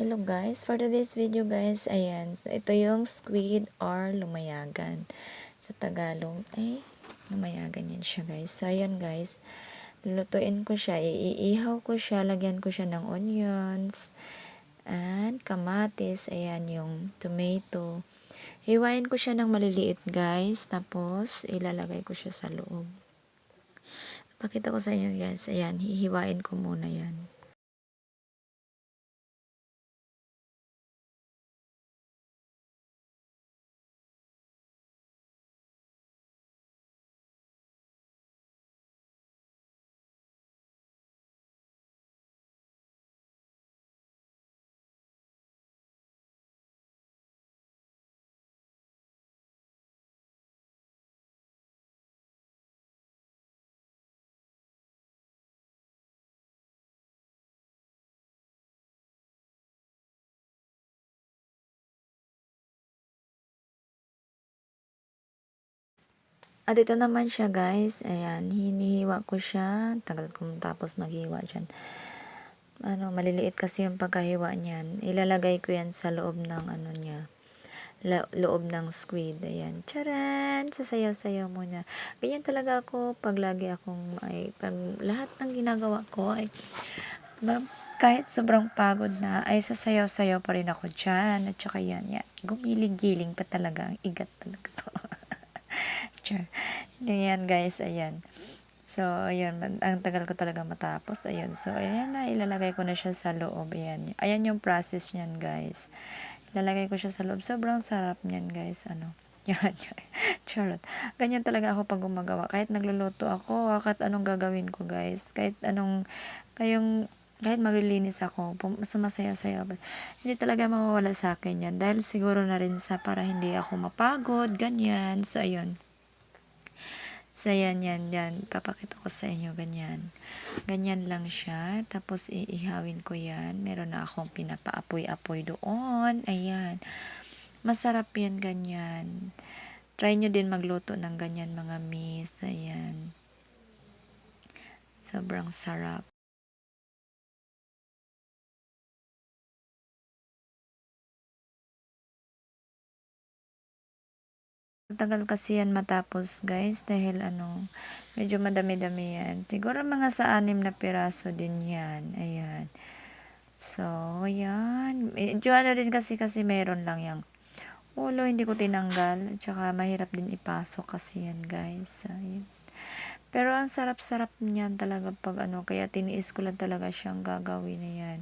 Hello guys, for today's video guys, ayan, so ito yung squid or lumayagan. Sa Tagalog, ay, lumayagan yan siya guys. So ayan guys, lulutuin ko siya, iihaw ko siya, lagyan ko siya ng onions, and kamatis, ayan yung tomato. Hiwain ko siya ng maliliit guys, tapos ilalagay ko siya sa loob. Pakita ko sa inyo guys, ayan, hihiwain ko muna yan. At ito naman siya guys, ayan, hinihiwa ko siya, tagal kong tapos maghiwa dyan. Ano, maliliit kasi yung pagkahiwa niyan. Ilalagay ko yan sa loob ng ano niya, lo- loob ng squid. Ayan, charan! Sasayaw-sayaw muna. Ganyan talaga ako pag lagi akong, ay, pag lahat ng ginagawa ko ay, ma- kahit sobrang pagod na, ay sasayaw-sayaw pa rin ako dyan. At saka yan, yan. Gumiling-giling pa talaga. Igat talaga to. Char. Ganyan guys, ayan. So, ayun, ang tagal ko talaga matapos. Ayun, so, ayan na, ilalagay ko na siya sa loob. Ayan, ayan yung process niyan guys. Ilalagay ko siya sa loob. Sobrang sarap niyan guys, ano. Yan, charot. Ganyan talaga ako pag gumagawa. Kahit nagluluto ako, kahit anong gagawin ko guys. Kahit anong, kayong, kahit maglilinis ako, sumasayaw-sayaw. Hindi talaga mawawala sa akin yan. Dahil siguro na rin sa para hindi ako mapagod, ganyan. So, ayun. So, yan, yan, yan. Papakita ko sa inyo, ganyan. Ganyan lang siya. Tapos, iihawin ko yan. Meron na akong pinapaapoy-apoy doon. Ayan. Masarap yan, ganyan. Try nyo din magluto ng ganyan, mga miss. Ayan. Sobrang sarap. Tagal kasi yan matapos guys dahil ano, medyo madami-dami yan. Siguro mga sa anim na piraso din yan. Ayan. So, ayan. Medyo ano din kasi kasi meron lang yung ulo, hindi ko tinanggal. At saka mahirap din ipasok kasi yan guys. Ayan. Pero ang sarap-sarap niyan talaga pag ano, kaya tiniis ko lang talaga siyang gagawin na yan.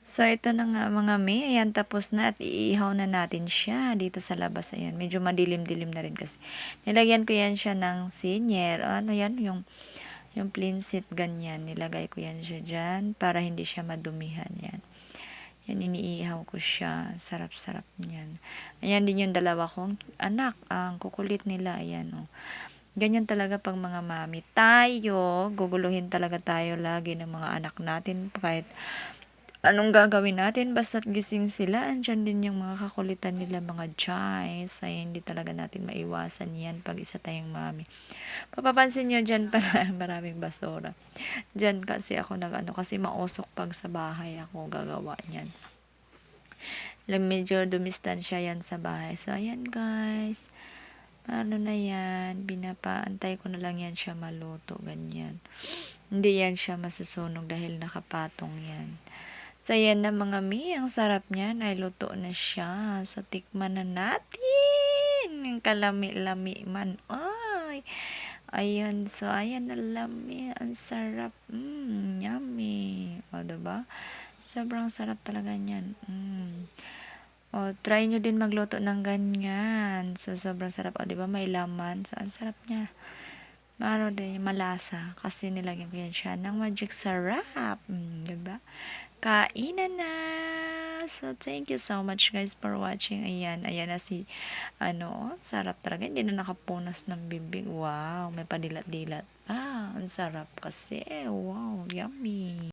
So, ito na nga mga may. Ayan, tapos na at iihaw na natin siya dito sa labas. Ayan, medyo madilim-dilim na rin kasi. Nilagyan ko yan siya ng senior. Ano yan? Yung, yung plinsit ganyan. Nilagay ko yan siya dyan para hindi siya madumihan. Yan. Yan, iniihaw ko siya. Sarap-sarap niyan. Ayan din yung dalawa kong anak. Ang kukulit nila. Ayan, oh. Ganyan talaga pag mga mami. Tayo, guguluhin talaga tayo lagi ng mga anak natin. Kahit anong gagawin natin? Basta't gising sila andyan din yung mga kakulitan nila mga guys ay hindi talaga natin maiwasan yan pag isa tayong mami. Papapansin nyo dyan para maraming basura. Dyan kasi ako nag ano kasi mausok pag sa bahay ako gagawa niyan. Lang medyo dumistansya yan sa bahay. So ayan guys. Ano na yan? Binapaantay ko na lang yan siya maluto ganyan. Hindi yan siya masusunog dahil nakapatong yan So, yan na mga mi. Ang sarap niyan. Ay, luto na siya. So, tikman na natin. Yung kalami-lami man. Ay. Ayan. So, ayan na lami. Ang sarap. Mmm, yummy. O, diba? Sobrang sarap talaga niyan. Mmm. O, try nyo din magluto ng ganyan. So, sobrang sarap. O, diba? May laman. So, ang sarap niya. Ano din, malasa. Kasi nilagyan ko yan siya ng magic sarap. Mm, diba? Kainan na! So, thank you so much guys for watching. Ayan, ayan na si, ano, sarap talaga. Hindi na nakapunas ng bibig. Wow, may padilat-dilat. Ah, ang sarap kasi. Wow, yummy.